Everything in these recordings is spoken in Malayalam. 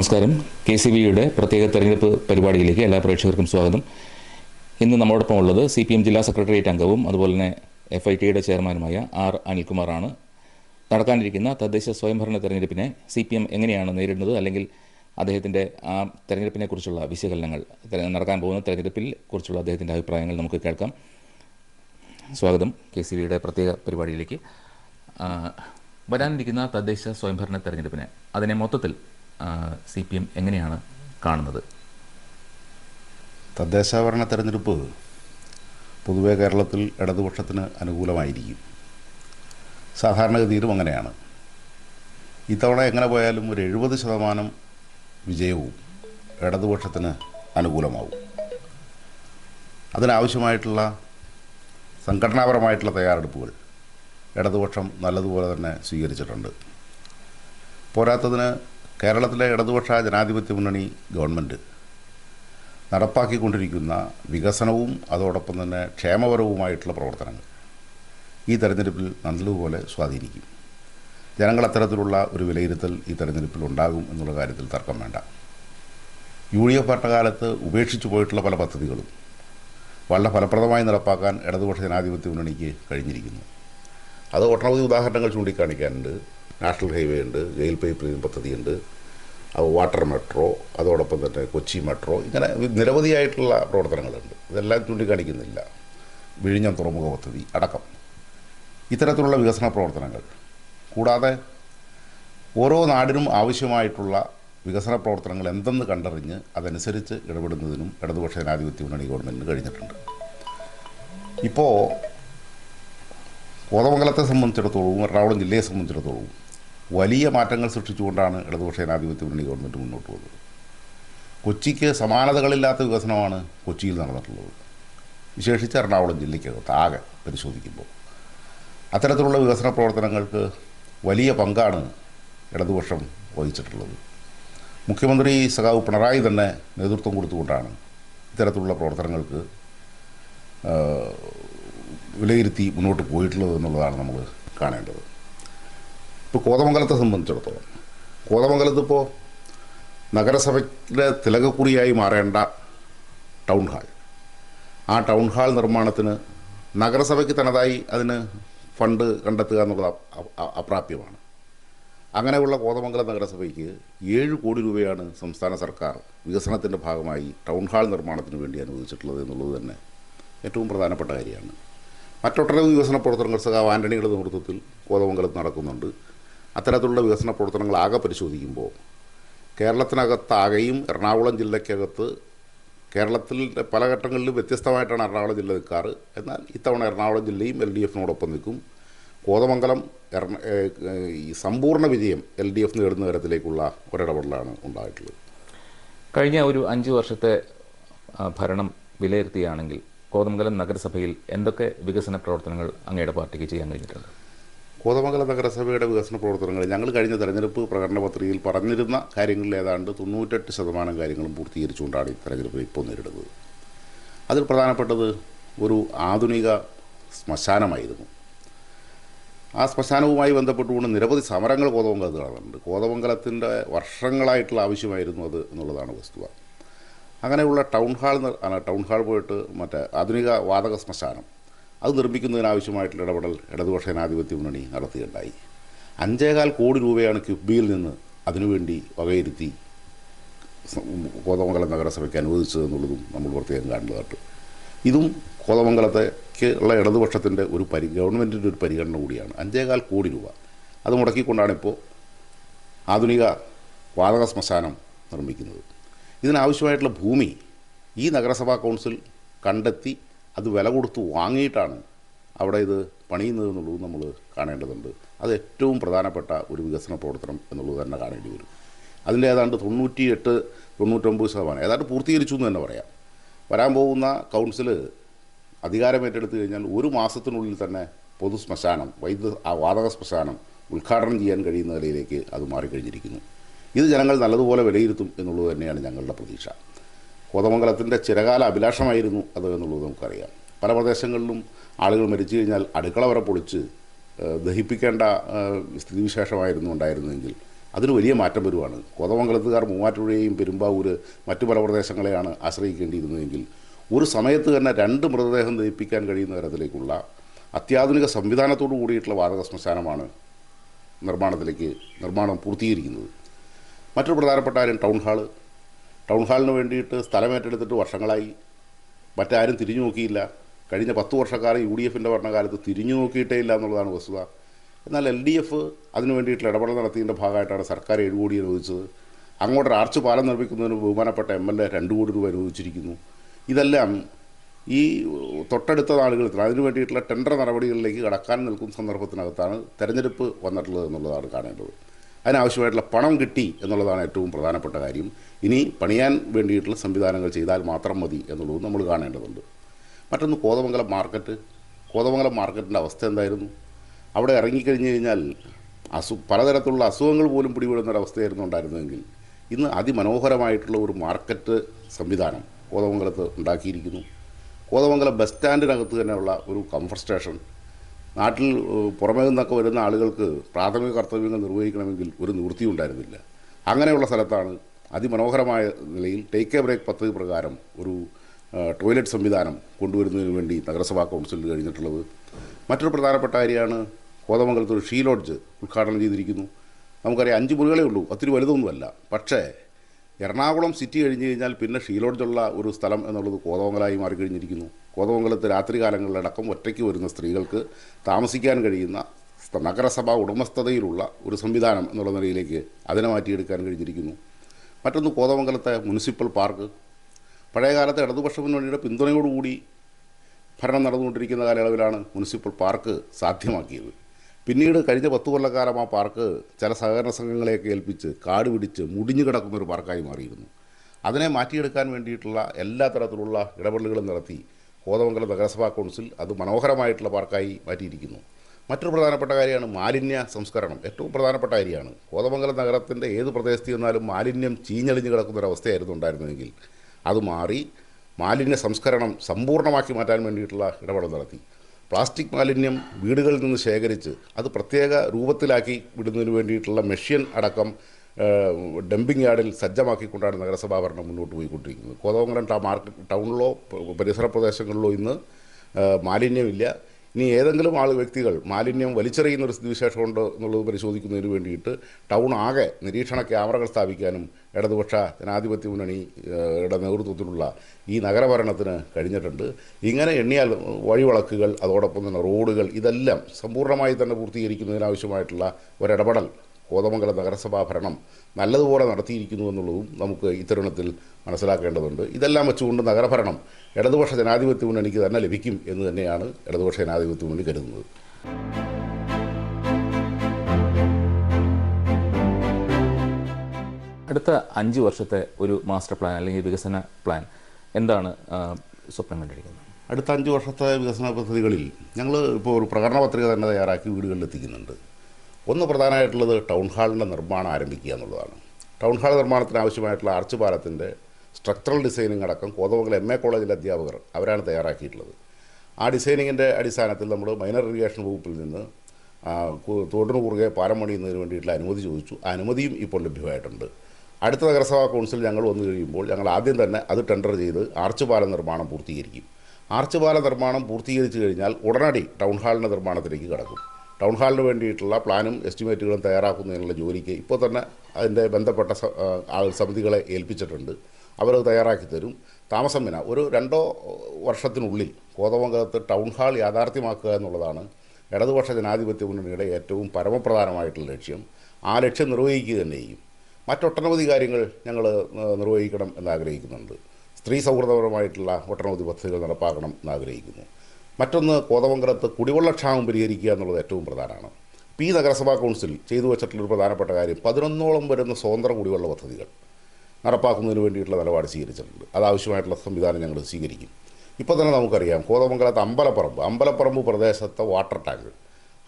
നമസ്കാരം. കെ സി ബിയുടെ പ്രത്യേക തെരഞ്ഞെടുപ്പ് പരിപാടിയിലേക്ക് എല്ലാ പ്രേക്ഷകർക്കും സ്വാഗതം. ഇന്ന് നമ്മോടൊപ്പം ഉള്ളത് സി പി എം ജില്ലാ സെക്രട്ടേറിയറ്റ് അംഗവും അതുപോലെ തന്നെ എഫ് ഐ ടിയുടെ ചെയർമാനുമായ ആർ അനിൽകുമാറാണ്. നടക്കാനിരിക്കുന്ന തദ്ദേശ സ്വയംഭരണ തെരഞ്ഞെടുപ്പിനെ സി പി എം എങ്ങനെയാണ് നേരിടുന്നത് അല്ലെങ്കിൽ അദ്ദേഹത്തിന്റെ ആ തെരഞ്ഞെടുപ്പിനെ കുറിച്ചുള്ള വിശകലനങ്ങൾ നടക്കാൻ പോകുന്ന തെരഞ്ഞെടുപ്പിൽ കുറിച്ചുള്ള അദ്ദേഹത്തിന്റെ അഭിപ്രായങ്ങൾ നമുക്ക് കേൾക്കാം. സ്വാഗതം കെ സി ബിയുടെ പ്രത്യേക പരിപാടിയിലേക്ക്. വരാനിരിക്കുന്ന തദ്ദേശ സ്വയംഭരണ തെരഞ്ഞെടുപ്പിനെ അതിനെ മൊത്തത്തിൽ സി പി എം എങ്ങനെയാണ് കാണുന്നത്? തദ്ദേശഭരണ തെരഞ്ഞെടുപ്പ് പൊതുവേ കേരളത്തിൽ ഇടതുപക്ഷത്തിന് അനുകൂലമായിരിക്കും. സാധാരണഗതിയിലും അങ്ങനെയാണ്. ഇത്തവണ എങ്ങനെ പോയാലും ഒരു എഴുപത് ശതമാനം വിജയവും ഇടതുപക്ഷത്തിന് അനുകൂലമാവും. അതിനാവശ്യമായിട്ടുള്ള സംഘടനാപരമായിട്ടുള്ള തയ്യാറെടുപ്പുകൾ ഇടതുപക്ഷം നല്ലതുപോലെ തന്നെ സ്വീകരിച്ചിട്ടുണ്ട്. പോരാത്തതിന് കേരളത്തിലെ ഇടതുപക്ഷ ജനാധിപത്യ മുന്നണി ഗവൺമെന്റ് നടപ്പാക്കിക്കൊണ്ടിരിക്കുന്ന വികസനവും അതോടൊപ്പം തന്നെ ക്ഷേമപരവുമായിട്ടുള്ള പ്രവർത്തനങ്ങൾ ഈ തെരഞ്ഞെടുപ്പിൽ നല്ലതുപോലെ സ്വാധീനിക്കും. ജനങ്ങൾ അത്തരത്തിലുള്ള ഒരു വിലയിരുത്തൽ ഈ തെരഞ്ഞെടുപ്പിൽ ഉണ്ടാകും എന്നുള്ള കാര്യത്തിൽ തർക്കം വേണ്ട. യു ഡി എഫ് ഭരണകാലത്ത് ഉപേക്ഷിച്ചു പോയിട്ടുള്ള പല പദ്ധതികളും വളരെ ഫലപ്രദമായി നടപ്പാക്കാൻ ഇടതുപക്ഷ ജനാധിപത്യ മുന്നണിക്ക് കഴിഞ്ഞിരിക്കുന്നു. അത് ഒട്ടനവധി ഉദാഹരണങ്ങൾ ചൂണ്ടിക്കാണിക്കാനുണ്ട്. നാഷണൽ ഹൈവേ ഉണ്ട് ഗെയിൽ പൈപ്പ് ലൈൻ പദ്ധതിയുണ്ട് വാട്ടർ മെട്രോ അതോടൊപ്പം തന്നെ കൊച്ചി മെട്രോ ഇങ്ങനെ നിരവധിയായിട്ടുള്ള പ്രവർത്തനങ്ങളുണ്ട്. ഇതെല്ലാം ചൂണ്ടിക്കാണിക്കുന്നില്ല. വിഴിഞ്ഞം തുറമുഖ പദ്ധതി അടക്കം. ഇത്തരത്തിലുള്ള വികസന പ്രവർത്തനങ്ങൾ കൂടാതെ ഓരോ നാടിനും ആവശ്യമായിട്ടുള്ള വികസന പ്രവർത്തനങ്ങൾ എന്തെന്ന് കണ്ടറിഞ്ഞ് അതനുസരിച്ച് ഇടപെടുന്നതിനും ഇടതുപക്ഷ ജനാധിപത്യ മുന്നണി ഗവൺമെന്റിന് കഴിഞ്ഞിട്ടുണ്ട്. ഇപ്പോൾ കോതമംഗലത്തെ സംബന്ധിച്ചിടത്തോളവും എറണാകുളം ജില്ലയെ സംബന്ധിച്ചിടത്തോളവും വലിയ മാറ്റങ്ങൾ സൃഷ്ടിച്ചുകൊണ്ടാണ് ഇടതുപക്ഷ ജനാധിപത്യ മുന്നണി ഗവൺമെന്റ് മുന്നോട്ട് പോകുന്നത്. കൊച്ചിക്ക് സമാനതകളില്ലാത്ത വികസനമാണ് കൊച്ചിയിൽ നടന്നിട്ടുള്ളത്. വിശേഷിച്ച് എറണാകുളം ജില്ലയ്ക്കകത്ത് ആകെ പരിശോധിക്കുമ്പോൾ. അത്തരത്തിലുള്ള വികസന പ്രവർത്തനങ്ങൾക്ക് വലിയ പങ്കാണ് ഇടതുപക്ഷം വഹിച്ചിട്ടുള്ളത്. മുഖ്യമന്ത്രി സഖാവ് പിണറായി തന്നെ നേതൃത്വം കൊടുത്തുകൊണ്ടാണ് ഇത്തരത്തിലുള്ള പ്രവർത്തനങ്ങൾക്ക് വിലയിരുത്തി മുന്നോട്ട് പോയിട്ടുള്ളത് എന്നുള്ളതാണ് നമ്മൾ കാണേണ്ടത്. ഇപ്പോൾ കോതമംഗലത്തെ സംബന്ധിച്ചിടത്തോളം. കോതമംഗലത്ത് ഇപ്പോൾ നഗരസഭയിലെ തിലകക്കുറിയായി മാറേണ്ട ടൗൺ ഹാൾ. ആ ടൗൺ ഹാൾ നിർമ്മാണത്തിന് നഗരസഭയ്ക്ക് തനതായി അതിന് ഫണ്ട് കണ്ടെത്തുക എന്നുള്ളത് അപ്രാപ്യമാണ്. അങ്ങനെയുള്ള കോതമംഗലം നഗരസഭയ്ക്ക് ഏഴ് കോടി രൂപയാണ് സംസ്ഥാന സർക്കാർ വികസനത്തിന്റെ ഭാഗമായി ടൗൺ ഹാൾ നിർമ്മാണത്തിന് വേണ്ടി അനുവദിച്ചിട്ടുള്ളത് എന്നുള്ളത് തന്നെ ഏറ്റവും പ്രധാനപ്പെട്ട കാര്യമാണ്. മറ്റൊട്ടനവധി വികസന പ്രവർത്തനങ്ങൾ സഖാവ് ആന്റണിയുടെ നേതൃത്വത്തിൽ കോതമംഗലത്ത് നടക്കുന്നുണ്ട്. അത്തരത്തിലുള്ള വികസന പ്രവർത്തനങ്ങൾ ആകെ പരിശോധിക്കുമ്പോൾ കേരളത്തിനകത്താകെയും എറണാകുളം ജില്ലയ്ക്കകത്ത് കേരളത്തിന്റെ പല ഘട്ടങ്ങളിലും വ്യത്യസ്തമായിട്ടാണ് എറണാകുളം ജില്ല നിൽക്കാറ്. എന്നാൽ ഇത്തവണ എറണാകുളം ജില്ലയും എൽ ഡി എഫിനോടൊപ്പം നിൽക്കും. കോതമംഗലം ഈ സമ്പൂർണ വിജയം എൽ ഡി എഫ് നേടുന്ന തരത്തിലേക്കുള്ള ഒരിടപെടലാണ് ഉണ്ടായിട്ടുള്ളത്. കഴിഞ്ഞ ഒരു അഞ്ച് വർഷത്തെ ഭരണം വിലയിരുത്തിയാണെങ്കിൽ കോതമംഗലം നഗരസഭയിൽ എന്തൊക്കെ വികസന പ്രവർത്തനങ്ങൾ അങ്ങയുടെ പാർട്ടിക്ക് ചെയ്യാൻ കഴിഞ്ഞിട്ടുണ്ട്? കോതമംഗലം നഗരസഭയുടെ വികസന പ്രവർത്തനങ്ങൾ ഞങ്ങൾ കഴിഞ്ഞ തെരഞ്ഞെടുപ്പ് പ്രകടന പത്രികയിൽ പറഞ്ഞിരുന്ന കാര്യങ്ങളിൽ ഏതാണ്ട് തൊണ്ണൂറ്റെട്ട് ശതമാനം കാര്യങ്ങളും പൂർത്തീകരിച്ചുകൊണ്ടാണ് ഈ തെരഞ്ഞെടുപ്പ് ഇപ്പോൾ നേരിടുന്നത്. അതിൽ പ്രധാനപ്പെട്ടത് ഒരു ആധുനിക ശ്മശാനമായിരുന്നു. ആ ശ്മശാനവുമായി ബന്ധപ്പെട്ടുകൊണ്ട് നിരവധി സമരങ്ങൾ കോതമംഗലത്ത് നടന്നിട്ടുണ്ട് കോതമംഗലത്തിന്റെ വർഷങ്ങളായിട്ടുള്ള ആവശ്യമായിരുന്നു അത് എന്നുള്ളതാണ് വസ്തുത. അങ്ങനെയുള്ള ടൗൺ ഹാൾ ടൗൺ ഹാൾ പോയിട്ട് മറ്റേ ആധുനിക വാതക ശ്മശാനം അത് നിർമ്മിക്കുന്നതിനാവശ്യമായിട്ടുള്ള ഇടപെടൽ ഇടതുപക്ഷ ജനാധിപത്യ മുന്നണി നടത്തുകയുണ്ടായി. അഞ്ചേകാൽ കോടി രൂപയാണ് കിഫ്ബിയിൽ നിന്ന് അതിനുവേണ്ടി വകയിരുത്തി കോതമംഗലം നഗരസഭയ്ക്ക് അനുവദിച്ചത് എന്നുള്ളതും നമ്മൾ പ്രത്യേകം കാണേണ്ടതായിട്ട് ഇതും കോതമംഗലത്തേക്ക് ഉള്ള ഇടതുപക്ഷത്തിന്റെ ഒരു പരി ഗവൺമെന്റിന്റെ ഒരു പരിഗണന കൂടിയാണ്. അഞ്ചേകാൽ കോടി രൂപ. അത് മുടക്കിക്കൊണ്ടാണ് ഇപ്പോൾ ആധുനിക വാതക ശ്മശാനം നിർമ്മിക്കുന്നത്. ഇതിനാവശ്യമായിട്ടുള്ള ഭൂമി ഈ നഗരസഭാ കൗൺസിൽ കണ്ടെത്തി അത് വില കൊടുത്ത് വാങ്ങിയിട്ടാണ് അവിടെ ഇത് പണിയുന്നത് എന്നുള്ളത് നമ്മൾ കാണേണ്ടതുണ്ട്. അത് ഏറ്റവും പ്രധാനപ്പെട്ട ഒരു വികസന പ്രവർത്തനം എന്നുള്ളത് തന്നെ കാണേണ്ടി വരും. അതിന്റെ ഏതാണ്ട് തൊണ്ണൂറ്റി എട്ട് തൊണ്ണൂറ്റൊമ്പത് ശതമാനം ഏതാണ്ട് പൂർത്തീകരിച്ചു എന്ന് തന്നെ പറയാം. വരാൻ പോകുന്ന കൗൺസിൽ അധികാരം ഏറ്റെടുത്തു കഴിഞ്ഞാൽ ഒരു മാസത്തിനുള്ളിൽ തന്നെ പൊതു ശ്മശാനം വൈദ്യുത ആ വാതക ശ്മശാനം ഉദ്ഘാടനം ചെയ്യാൻ കഴിയുന്ന നിലയിലേക്ക് അത് മാറിക്കഴിഞ്ഞിരിക്കുന്നു. ഇത് ജനങ്ങൾ നല്ലതുപോലെ വിലയിരുത്തും എന്നുള്ളത് തന്നെയാണ് ഞങ്ങളുടെ പ്രതീക്ഷ. കോതമംഗലത്തിന്റെ ചിരകാല അഭിലാഷമായിരുന്നു അത് എന്നുള്ളത് നമുക്കറിയാം. പല പ്രദേശങ്ങളിലും ആളുകൾ മരിച്ചു കഴിഞ്ഞാൽ അടുക്കള വരെ പൊളിച്ച് ദഹിപ്പിക്കേണ്ട സ്ഥിതിവിശേഷമായിരുന്നു ഉണ്ടായിരുന്നെങ്കിൽ അതിന് വലിയ മാറ്റം വരുവാണ്. കോതമംഗലത്തുകാർ മൂവാറ്റുപുഴയെയും പെരുമ്പാവൂര് മറ്റു പല പ്രദേശങ്ങളെയാണ് ആശ്രയിക്കേണ്ടിയിരുന്നതെങ്കിൽ ഒരു സമയത്ത് തന്നെ രണ്ട് മൃതദേഹം ദഹിപ്പിക്കാൻ കഴിയുന്ന തരത്തിലേക്കുള്ള അത്യാധുനിക സംവിധാനത്തോടു കൂടിയിട്ടുള്ള വാതക ശ്മശാനമാണ് നിർമ്മാണത്തിലേക്ക് നിർമ്മാണം പൂർത്തീകരിക്കുന്നത്. മറ്റൊരു പ്രധാനപ്പെട്ട കാര്യം ടൗൺ ഹാൾ. ടൗൺ ഹാളിന് വേണ്ടിയിട്ട് സ്ഥലം ഏറ്റെടുത്തിട്ട് വർഷങ്ങളായി. മറ്റാരും തിരിഞ്ഞു നോക്കിയില്ല. കഴിഞ്ഞ പത്ത് വർഷക്കാലം യു ഡി എഫിന്റെ ഭരണകാലത്ത് തിരിഞ്ഞു നോക്കിയിട്ടേ ഇല്ല എന്നുള്ളതാണ് വസ്തുത. എന്നാൽ എൽ ഡി എഫ് അതിനു വേണ്ടിയിട്ടുള്ള ഇടപെടൽ നടത്തിയതിന്റെ ഭാഗമായിട്ടാണ് സർക്കാർ ഏഴ് കോടി അനുവദിച്ചത്. അങ്ങോട്ട് ആർച്ച് പാലം നിർമ്മിക്കുന്നതിന് ബഹുമാനപ്പെട്ട എം എൽ എ രണ്ട് കോടി രൂപ അനുവദിച്ചിരിക്കുന്നു. ഇതെല്ലാം ഈ തൊട്ടടുത്ത നാളുകളിൽ അതിനു വേണ്ടിയിട്ടുള്ള ടെൻഡർ നടപടികളിലേക്ക് കടക്കാൻ നിൽക്കുന്ന സന്ദർഭത്തിനകത്താണ് തെരഞ്ഞെടുപ്പ് വന്നിട്ടുള്ളത് എന്നുള്ളതാണ് കാണേണ്ടത്. അതിനാവശ്യമായിട്ടുള്ള പണം കിട്ടി എന്നുള്ളതാണ് ഏറ്റവും പ്രധാനപ്പെട്ട കാര്യം. ഇനി പണിയാൻ വേണ്ടിയിട്ടുള്ള സംവിധാനങ്ങൾ ചെയ്താൽ മാത്രം മതി എന്നുള്ളതും നമ്മൾ കാണേണ്ടതുണ്ട്. മറ്റൊന്ന് കോതമംഗലം മാർക്കറ്റ് കോതമംഗലം മാർക്കറ്റിന്റെ അവസ്ഥ എന്തായിരുന്നു? അവിടെ ഇറങ്ങിക്കഴിഞ്ഞ് കഴിഞ്ഞാൽ അസു പലതരത്തിലുള്ള അസുഖങ്ങൾ പോലും പിടിപെടുന്നൊരവസ്ഥയായിരുന്നു ഉണ്ടായിരുന്നതെങ്കിൽ ഇന്ന് അതിമനോഹരമായിട്ടുള്ള ഒരു മാർക്കറ്റ് സംവിധാനം കോതമംഗലത്ത് ഉണ്ടാക്കിയിരിക്കുന്നു. കോതമംഗലം ബസ് സ്റ്റാൻഡിനകത്ത് തന്നെയുള്ള ഒരു കംഫർട്ട് സ്റ്റേഷൻ നാട്ടിൽ പുറമേ നിന്നൊക്കെ വരുന്ന ആളുകൾക്ക് പ്രാഥമിക കർത്തവ്യങ്ങൾ നിർവഹിക്കണമെങ്കിൽ ഒരു നിവൃത്തി ഉണ്ടായിരുന്നില്ല അങ്ങനെയുള്ള സ്ഥലത്താണ് അതിമനോഹരമായ നിലയിൽ ടേക്ക് എ ബ്രേക്ക് പദ്ധതി പ്രകാരം ഒരു ടോയ്ലറ്റ് സംവിധാനം കൊണ്ടുവരുന്നതിന് വേണ്ടി നഗരസഭാ കൗൺസിലിൽ കഴിഞ്ഞിട്ടുള്ളത്. മറ്റൊരു പ്രധാനപ്പെട്ട കാര്യമാണ് കോതമംഗലത്ത് ഒരു ഷീ ലോഡ്ജ് ഉദ്ഘാടനം ചെയ്തിരിക്കുന്നു. നമുക്കറിയാം അഞ്ച് മുറികളേ ഉള്ളൂ ഒത്തിരി വലുതൊന്നുമല്ല. പക്ഷേ എറണാകുളം സിറ്റി കഴിഞ്ഞ് കഴിഞ്ഞാൽ പിന്നെ ഷീ ലോഡ്ജുള്ള ഒരു സ്ഥലം എന്നുള്ളത് കോതമംഗലമായി മാറിക്കഴിഞ്ഞിരിക്കുന്നു. കോതമംഗലത്ത് രാത്രികാലങ്ങളിലടക്കം ഒറ്റയ്ക്ക് വരുന്ന സ്ത്രീകൾക്ക് താമസിക്കാൻ കഴിയുന്ന നഗരസഭാ ഉടമസ്ഥതയിലുള്ള ഒരു സംവിധാനം എന്നുള്ള നിലയിലേക്ക് അതിനെ മാറ്റിയെടുക്കാൻ കഴിഞ്ഞിരിക്കുന്നു. മറ്റൊന്ന് കോതമംഗലത്തെ മുനിസിപ്പൽ പാർക്ക്. പഴയകാലത്തെ ഇടതുപക്ഷ മുന്നണിയുടെ പിന്തുണയോടുകൂടി ഭരണം നടന്നുകൊണ്ടിരിക്കുന്ന കാലയളവിലാണ് മുനിസിപ്പൽ പാർക്ക് സാധ്യമാക്കിയത്. പിന്നീട് കഴിഞ്ഞ പത്ത് കൊല്ലക്കാലം ആ പാർക്ക് ചില സഹകരണ സംഘങ്ങളെയൊക്കെ ഏൽപ്പിച്ച് കാട് പിടിച്ച് മുടിഞ്ഞു കിടക്കുന്ന ഒരു പാർക്കായി മാറിയിരുന്നു. അതിനെ മാറ്റിയെടുക്കാൻ വേണ്ടിയിട്ടുള്ള എല്ലാ തരത്തിലുള്ള ഇടപെടലുകളും നടത്തി കോതമംഗലം നഗരസഭാ കൗൺസിൽ അത് മനോഹരമായിട്ടുള്ള പാർക്കായി മാറ്റിയിരിക്കുന്നു. മറ്റൊരു പ്രധാനപ്പെട്ട കാര്യമാണ് മാലിന്യ സംസ്കരണം. ഏറ്റവും പ്രധാനപ്പെട്ട കാര്യമാണ്. കോതമംഗലം നഗരത്തിന്റെ ഏത് പ്രദേശത്ത് ചെന്നാലും മാലിന്യം ചീഞ്ഞളിഞ്ഞ് കിടക്കുന്നൊരവസ്ഥയായിരുന്നു ഉണ്ടായിരുന്നതെങ്കിൽ അത് മാറി മാലിന്യ സംസ്കരണം സമ്പൂർണമാക്കി മാറ്റാൻ വേണ്ടിയിട്ടുള്ള ഇടപെടൽ നടത്തി. പ്ലാസ്റ്റിക് മാലിന്യം വീടുകളിൽ നിന്ന് ശേഖരിച്ച് അത് പ്രത്യേക രൂപത്തിലാക്കി വിടുന്നതിന് വേണ്ടിയിട്ടുള്ള മെഷീൻ അടക്കം ഡംപിംഗ് യാർഡിൽ സജ്ജമാക്കിക്കൊണ്ടാണ് നഗരസഭാ ഭരണം മുന്നോട്ട് പോയിക്കൊണ്ടിരിക്കുന്നത്. കോതമംഗലം ടൗണിലോ പരിസര പ്രദേശങ്ങളിലോ ഇന്ന് മാലിന്യമില്ല. ഇനി ഏതെങ്കിലും ആൾ വ്യക്തികൾ മാലിന്യം വലിച്ചെറിയുന്ന ഒരു സ്ഥിതിവിശേഷമുണ്ടോ എന്നുള്ളത് പരിശോധിക്കുന്നതിന് വേണ്ടിയിട്ട് ടൗൺ ആകെ നിരീക്ഷണ ക്യാമറകൾ സ്ഥാപിക്കാനും ഇടതുപക്ഷ ജനാധിപത്യ മുന്നണി ഇട നേതൃത്വത്തിലുള്ള ഈ നഗരഭരണത്തിന് കഴിഞ്ഞിട്ടുണ്ട്. ഇങ്ങനെ എണ്ണിയാൽ വഴിവിളക്കുകൾ അതോടൊപ്പം തന്നെ റോഡുകൾ ഇതെല്ലാം സമ്പൂർണമായി തന്നെ പൂർത്തീകരിക്കുന്നതിനാവശ്യമായിട്ടുള്ള ഒരിടപെടൽ കോതമംഗലം നഗരസഭാ ഭരണം നല്ലതുപോലെ നടത്തിയിരിക്കുന്നു എന്നുള്ളതും നമുക്ക് ഇത്തരുണത്തിൽ മനസ്സിലാക്കേണ്ടതുണ്ട്. ഇതെല്ലാം വെച്ചുകൊണ്ട് നഗരഭരണം ഇടതുപക്ഷ ജനാധിപത്യ മുന്നണിക്ക് തന്നെ ലഭിക്കും എന്ന് തന്നെയാണ് ഇടതുപക്ഷ ജനാധിപത്യ മുന്നണി കരുതുന്നത്. അടുത്ത അഞ്ച് വർഷത്തെ ഒരു മാസ്റ്റർ പ്ലാൻ അല്ലെങ്കിൽ വികസന പ്ലാൻ എന്താണ് സ്വപ്നം കണ്ടിരിക്കുന്നത്? അടുത്ത അഞ്ച് വർഷത്തെ വികസന പദ്ധതികളിൽ ഞങ്ങൾ ഇപ്പോൾ ഒരു പ്രകടന പത്രിക തന്നെ തയ്യാറാക്കി വീടുകളിൽ എത്തിക്കുന്നുണ്ട്. ഒന്ന് പ്രധാനമായിട്ടുള്ളത് ടൗൺ ഹാളിന്റെ നിർമ്മാണം ആരംഭിക്കുക എന്നുള്ളതാണ്. ടൗൺ ഹാൾ നിർമ്മാണത്തിന് ആവശ്യമായിട്ടുള്ള ആർച്ച് പാലത്തിന്റെ സ്ട്രക്ചറൽ ഡിസൈനിങ് അടക്കം കോതമംഗലം എം എ കോളേജിലെ അധ്യാപകർ അവരാണ് തയ്യാറാക്കിയിട്ടുള്ളത്. ആ ഡിസൈനിങ്ങിന്റെ അടിസ്ഥാനത്തിൽ നമ്മൾ മൈനർ ഇറിഗേഷൻ വകുപ്പിൽ നിന്ന് തോടിന് കുറുകെ പാലം പണിയുന്നതിന് വേണ്ടിയിട്ടുള്ള അനുമതി ചോദിച്ചു. ആ അനുമതിയും ഇപ്പോൾ ലഭ്യമായിട്ടുണ്ട്. അടുത്ത നഗരസഭാ കൗൺസിൽ ഞങ്ങൾ വന്നു കഴിയുമ്പോൾ ഞങ്ങൾ ആദ്യം തന്നെ അത് ടെൻഡർ ചെയ്ത് ആർച്ച് പാലം നിർമ്മാണം പൂർത്തീകരിക്കും. ആർച്ച് പാല നിർമ്മാണം പൂർത്തീകരിച്ചു കഴിഞ്ഞാൽ ഉടനടി ടൗൺ ഹാളിന്റെ നിർമ്മാണത്തിലേക്ക് കടക്കും. ടൗൺ ഹാളിന് വേണ്ടിയിട്ടുള്ള പ്ലാനും എസ്റ്റിമേറ്റുകളും തയ്യാറാക്കുന്നതിനുള്ള ജോലിക്ക് ഇപ്പോൾ തന്നെ അതിന്റെ ബന്ധപ്പെട്ട സമിതികളെ ഏൽപ്പിച്ചിട്ടുണ്ട്. അവരത് തയ്യാറാക്കി തരും. താമസം വിന ഒരു രണ്ടോ വർഷത്തിനുള്ളിൽ കോതമംഗലത്ത് ടൗൺ ഹാൾ യാഥാർത്ഥ്യമാക്കുക എന്നുള്ളതാണ് ഇടതുപക്ഷ ജനാധിപത്യ മുന്നണിയുടെ ഏറ്റവും പരമപ്രധാനമായിട്ടുള്ള ലക്ഷ്യം. ആ ലക്ഷ്യം നിർവഹിക്കുക തന്നെ ചെയ്യും. മറ്റൊട്ടനവധി കാര്യങ്ങൾ ഞങ്ങൾ നിർവഹിക്കണം എന്നാഗ്രഹിക്കുന്നുണ്ട്. സ്ത്രീ സൗഹൃദപരമായിട്ടുള്ള ഒട്ടനവധി പദ്ധതികൾ നടപ്പാക്കണം എന്നാഗ്രഹിക്കുന്നു. മറ്റൊന്ന് കോതമംഗലത്ത് കുടിവെള്ളക്ഷാമം പരിഹരിക്കുക എന്നുള്ളത് ഏറ്റവും പ്രധാനമാണ്. പി നഗരസഭാ കൗൺസിൽ ചെയ്തു വെച്ചിട്ടുള്ളൊരു പ്രധാനപ്പെട്ട കാര്യം പതിനൊന്നോളം വരുന്ന സ്വതന്ത്ര കുടിവെള്ള പദ്ധതികൾ നടപ്പാക്കുന്നതിന് വേണ്ടിയിട്ടുള്ള നിലപാട് സ്വീകരിച്ചിട്ടുണ്ട്. അതാവശ്യമായിട്ടുള്ള സംവിധാനം ഞങ്ങൾ സ്വീകരിക്കും. ഇപ്പോൾ തന്നെ നമുക്കറിയാം കോതമംഗലത്ത് അമ്പലപ്പറമ്പ് അമ്പലപ്പറമ്പ് പ്രദേശത്തെ വാട്ടർ ടാങ്ക്.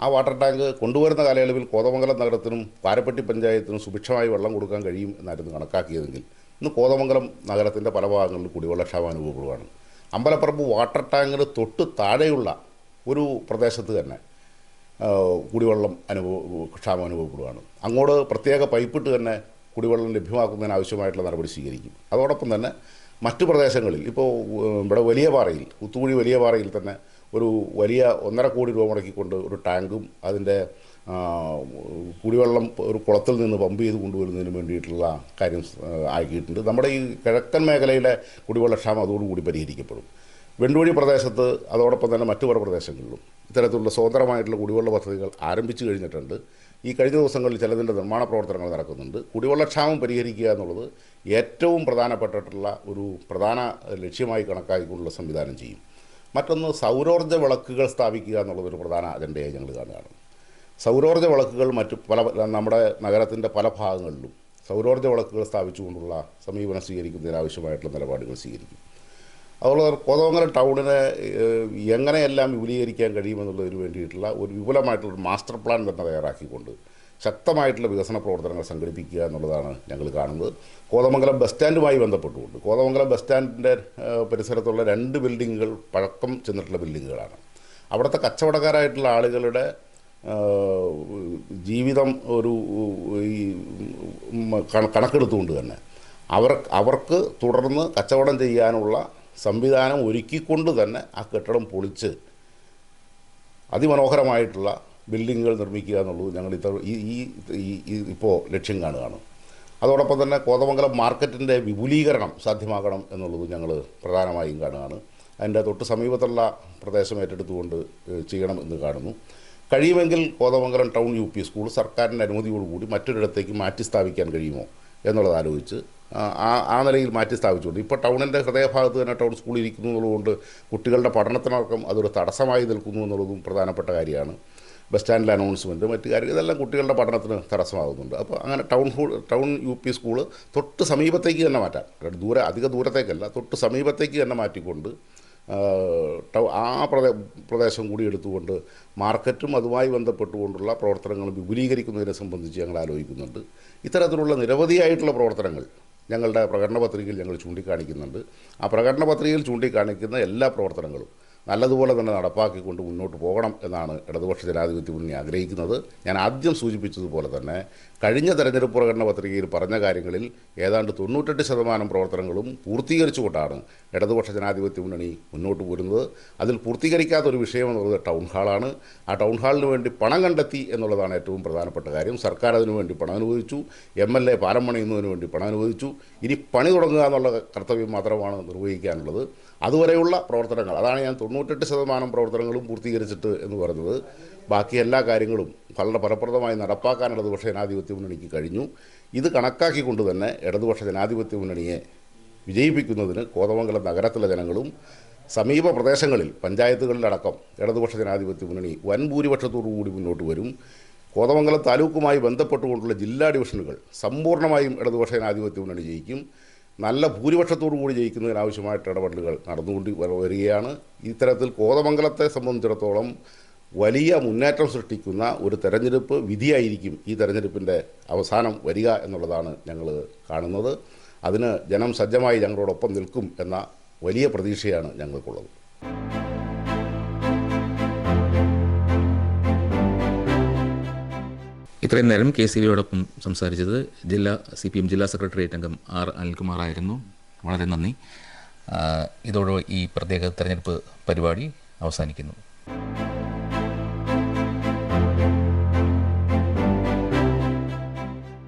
ആ വാട്ടർ ടാങ്ക് കൊണ്ടുവരുന്ന കാലയളവിൽ കോതമംഗലം നഗരത്തിനും പാരപ്പെട്ടി പഞ്ചായത്തിനും സുഭിക്ഷമായി വെള്ളം കൊടുക്കാൻ കഴിയും എന്നായിരുന്നു കണക്കാക്കിയതെങ്കിൽ ഇന്ന് കോതമംഗലം നഗരത്തിന്റെ പല ഭാഗങ്ങളിലും കുടിവെള്ളക്ഷാമം അനുഭവപ്പെടുകയാണ് അമ്പലപ്പറമ്പ് വാട്ടർ ടാങ്കിന് തൊട്ട് താഴെയുള്ള ഒരു പ്രദേശത്ത് തന്നെ കുടിവെള്ളം അനുഭവ ക്ഷാമം അനുഭവപ്പെടുകയാണ്. അങ്ങോട്ട് പ്രത്യേക പൈപ്പിട്ട് തന്നെ കുടിവെള്ളം ലഭ്യമാക്കുന്നതിന് ആവശ്യമായിട്ടുള്ള നടപടി സ്വീകരിക്കും. അതോടൊപ്പം തന്നെ മറ്റു പ്രദേശങ്ങളിൽ ഇപ്പോൾ ഇവിടെ വലിയ പാറയിൽ കുത്തുകുഴി വലിയ പാറയിൽ തന്നെ ഒരു വലിയ ഒന്നര കോടി രൂപ മുടക്കിക്കൊണ്ട് ഒരു ടാങ്കും അതിന്റെ കുടിവെള്ളം ഒരു കുളത്തിൽ നിന്ന് പമ്പ് ചെയ്ത് കൊണ്ടുവരുന്നതിന് വേണ്ടിയിട്ടുള്ള കാര്യം ആക്കിയിട്ടുണ്ട് നമ്മുടെ ഈ കിഴക്കൻ മേഖലയിലെ കുടിവെള്ളക്ഷാമം അതോടുകൂടി പരിഹരിക്കപ്പെടും. വെണ്ടുവഴി പ്രദേശത്ത് അതോടൊപ്പം തന്നെ മറ്റു പല പ്രദേശങ്ങളിലും ഇത്തരത്തിലുള്ള സ്വതന്ത്രമായിട്ടുള്ള കുടിവെള്ള പദ്ധതികൾ ആരംഭിച്ചു കഴിഞ്ഞിട്ടുണ്ട്. ഈ കഴിഞ്ഞ ദിവസങ്ങളിൽ ചിലതിന്റെ നിർമ്മാണ പ്രവർത്തനങ്ങൾ നടക്കുന്നുണ്ട്. കുടിവെള്ളക്ഷാമം പരിഹരിക്കുക എന്നുള്ളത് ഏറ്റവും പ്രധാനപ്പെട്ടിട്ടുള്ള ഒരു പ്രധാന ലക്ഷ്യമായി കണക്കാക്കിക്കൊണ്ടുള്ള സംവിധാനം ചെയ്യും. മറ്റൊന്ന് സൗരോർജ വിളക്കുകൾ സ്ഥാപിക്കുക എന്നുള്ളതൊരു പ്രധാന അജണ്ടയായി ഞങ്ങൾ കാണുകയാണ്. സൗരോർജ വിളക്കുകൾ മറ്റു പല നമ്മുടെ നഗരത്തിന്റെ പല ഭാഗങ്ങളിലും സൗരോർജ വിളക്കുകൾ സ്ഥാപിച്ചുകൊണ്ടുള്ള സമീപനം സ്വീകരിക്കുന്നതിനാവശ്യമായിട്ടുള്ള നിലപാടുകൾ സ്വീകരിക്കും. അതുപോലെ കോതമംഗലം ടൗണിനെ എങ്ങനെയെല്ലാം വിപുലീകരിക്കാൻ കഴിയുമെന്നുള്ളതിന് വേണ്ടിയിട്ടുള്ള ഒരു വിപുലമായിട്ടുള്ള മാസ്റ്റർ പ്ലാൻ തന്നെ തയ്യാറാക്കിക്കൊണ്ട് ശക്തമായിട്ടുള്ള വികസന പ്രവർത്തനങ്ങൾ സംഘടിപ്പിക്കുക എന്നുള്ളതാണ് ഞങ്ങൾ കാണുന്നത്. കോതമംഗലം ബസ് സ്റ്റാൻഡുമായി ബന്ധപ്പെട്ടുകൊണ്ട് കോതമംഗലം ബസ് സ്റ്റാൻഡിന്റെ പരിസരത്തുള്ള രണ്ട് ബിൽഡിങ്ങുകൾ പഴക്കം ചെന്നിട്ടുള്ള ബിൽഡിങ്ങുകളാണ്. അവിടുത്തെ കച്ചവടക്കാരായിട്ടുള്ള ആളുകളുടെ ജീവിതം ഒരു ഈ കണക്കെടുത്തുകൊണ്ട് തന്നെ. അവർ അവർക്ക് തുടർന്ന് കച്ചവടം ചെയ്യാനുള്ള സംവിധാനം ഒരുക്കിക്കൊണ്ട് തന്നെ ആ കെട്ടിടം പൊളിച്ച് അതിമനോഹരമായിട്ടുള്ള ബിൽഡിങ്ങുകൾ നിർമ്മിക്കുക എന്നുള്ളത് ഞങ്ങൾ ഇത്ര ഈ ഈ ഇപ്പോൾ ലക്ഷ്യം കാണുകയാണ്. അതോടൊപ്പം തന്നെ കോതമംഗലം മാർക്കറ്റിന്റെ വിപുലീകരണം സാധ്യമാകണം എന്നുള്ളത് ഞങ്ങൾ പ്രധാനമായും കാണുകയാണ്. അതിന്റെ തൊട്ട് സമീപത്തുള്ള പ്രദേശം ഏറ്റെടുത്തുകൊണ്ട് ചെയ്യണം എന്ന് കാണുന്നു. കഴിയുമെങ്കിൽ Kothamangalam town U P school സർക്കാരിന്റെ അനുമതിയോടുകൂടി മറ്റൊരിടത്തേക്ക് മാറ്റി സ്ഥാപിക്കാൻ കഴിയുമോ എന്നുള്ളത് ആലോചിച്ച് ആ ആ- നിലയിൽ മാറ്റി സ്ഥാപിച്ചുകൊണ്ട്. ഇപ്പോൾ ടൗണിന്റെ ഹൃദയഭാഗത്ത് തന്നെ ടൗൺ സ്കൂൾ ഇരിക്കുന്നു എന്നുള്ളതുകൊണ്ട് കുട്ടികളുടെ പഠനത്തിനടക്കം അതൊരു തടസ്സമായി നിൽക്കുന്നു എന്നുള്ളതും പ്രധാനപ്പെട്ട കാര്യമാണ്. ബസ് സ്റ്റാൻഡിലെ അനൗൺസ്മെന്റ് മറ്റു കാര്യങ്ങൾ ഇതെല്ലാം കുട്ടികളുടെ പഠനത്തിന് തടസ്സമാകുന്നുണ്ട്. അപ്പോൾ അങ്ങനെ town town U P school തൊട്ട് സമീപത്തേക്ക് തന്നെ മാറ്റാം. ദൂരെ അധിക ദൂരത്തേക്കല്ല തൊട്ട് സമീപത്തേക്ക് തന്നെ മാറ്റിക്കൊണ്ട് ആ, പ്രദേശം കൂടി എടുത്തുകൊണ്ട് മാർക്കറ്റും അതുമായി ബന്ധപ്പെട്ടുകൊണ്ടുള്ള പ്രവർത്തനങ്ങൾ വിപുലീകരിക്കുന്നതിനെ സംബന്ധിച്ച് ഞങ്ങൾ ആലോചിക്കുന്നുണ്ട്. ഇത്തരത്തിലുള്ള നിരവധിയായിട്ടുള്ള പ്രവർത്തനങ്ങൾ ഞങ്ങളുടെ പ്രകടന പത്രികയിൽ ഞങ്ങൾ ചൂണ്ടിക്കാണിക്കുന്നുണ്ട്. ആ പ്രകടന പത്രികയിൽ ചൂണ്ടിക്കാണിക്കുന്ന എല്ലാ പ്രവർത്തനങ്ങളും നല്ലതുപോലെ തന്നെ നടപ്പാക്കിക്കൊണ്ട് മുന്നോട്ട് പോകണം എന്നാണ് ഇടതുപക്ഷ ജനാധിപത്യ മുന്നണി ആഗ്രഹിക്കുന്നത്. ഞാൻ ആദ്യം സൂചിപ്പിച്ചതുപോലെ തന്നെ കഴിഞ്ഞ തെരഞ്ഞെടുപ്പ് പ്രകടന പത്രികയിൽ പറഞ്ഞ കാര്യങ്ങളിൽ ഏതാണ്ട് തൊണ്ണൂറ്റെട്ട് ശതമാനം പ്രവർത്തനങ്ങളും പൂർത്തീകരിച്ചുകൊണ്ടാണ് ഇടതുപക്ഷ ജനാധിപത്യ മുന്നണി മുന്നോട്ട് പോരുന്നത്. അതിൽ പൂർത്തീകരിക്കാത്ത ഒരു വിഷയം എന്നുള്ളത് ടൗൺ ഹാളാണ്. ആ ടൗൺ ഹാളിന് വേണ്ടി പണം കണ്ടെത്തി എന്നുള്ളതാണ് ഏറ്റവും പ്രധാനപ്പെട്ട കാര്യം. സർക്കാർ അതിനു വേണ്ടി പണം അനുവദിച്ചു. എം എൽ എ പാലം പണിയുന്നതിന് വേണ്ടി പണം അനുവദിച്ചു. ഇനി പണി തുടങ്ങുക എന്നുള്ള കർത്തവ്യം മാത്രമാണ് നിർവഹിക്കാനുള്ളത്. അതുവരെയുള്ള പ്രവർത്തനങ്ങൾ. അതാണ് ഞാൻ തൊണ്ണൂറ്റെട്ട് ശതമാനം പ്രവർത്തനങ്ങളും പൂർത്തീകരിച്ചിട്ട് എന്ന് പറഞ്ഞത്. ബാക്കി എല്ലാ കാര്യങ്ങളും വളരെ ഫലപ്രദമായി നടപ്പാക്കാൻ ഇടതുപക്ഷ ജനാധിപത്യ മുന്നണിക്ക് കഴിഞ്ഞു. ഇത് കണക്കാക്കിക്കൊണ്ട് തന്നെ ഇടതുപക്ഷ ജനാധിപത്യ മുന്നണിയെ വിജയിപ്പിക്കുന്നതിന് കോതമംഗലം നഗരത്തിലെ ജനങ്ങളും സമീപ പ്രദേശങ്ങളിൽ പഞ്ചായത്തുകളിലടക്കം ഇടതുപക്ഷ ജനാധിപത്യ മുന്നണി വൻ ഭൂരിപക്ഷത്തോടു കൂടി മുന്നോട്ട് വരും. കോതമംഗലം താലൂക്കുമായി ബന്ധപ്പെട്ടുകൊണ്ടുള്ള ജില്ലാ ഡിവിഷനുകൾ സമ്പൂർണമായും ഇടതുപക്ഷ ജനാധിപത്യ മുന്നണി ജയിക്കും. നല്ല ഭൂരിപക്ഷത്തോടു കൂടി ജയിക്കുന്നതിനാവശ്യമായിട്ട് ഇടപെടലുകൾ നടന്നുകൊണ്ട് വരികയാണ്. ഇത്തരത്തിൽ കോതമംഗലത്തെ സംബന്ധിച്ചിടത്തോളം വലിയ മുന്നേറ്റം സൃഷ്ടിക്കുന്ന ഒരു തെരഞ്ഞെടുപ്പ് വിധിയായിരിക്കും ഈ തെരഞ്ഞെടുപ്പിന്റെ അവസാനം വരിക എന്നുള്ളതാണ് ഞങ്ങൾ കാണുന്നത്. അതിന് ജനം സജ്ജമായി ഞങ്ങളോടൊപ്പം നിൽക്കും എന്ന വലിയ പ്രതീക്ഷയാണ് ഞങ്ങൾക്കുള്ളത്. ഇത്രയും നേരം കെ സി ബിയോടൊപ്പം സംസാരിച്ചത് ജില്ലാ സി പി എം ജില്ലാ സെക്രട്ടേറിയറ്റ് അംഗം ആർ അനിൽകുമാറായിരുന്നു. വളരെ നന്ദി. ഇതോടെ ഈ പ്രത്യേക തെരഞ്ഞെടുപ്പ് പരിപാടി അവസാനിക്കുന്നു.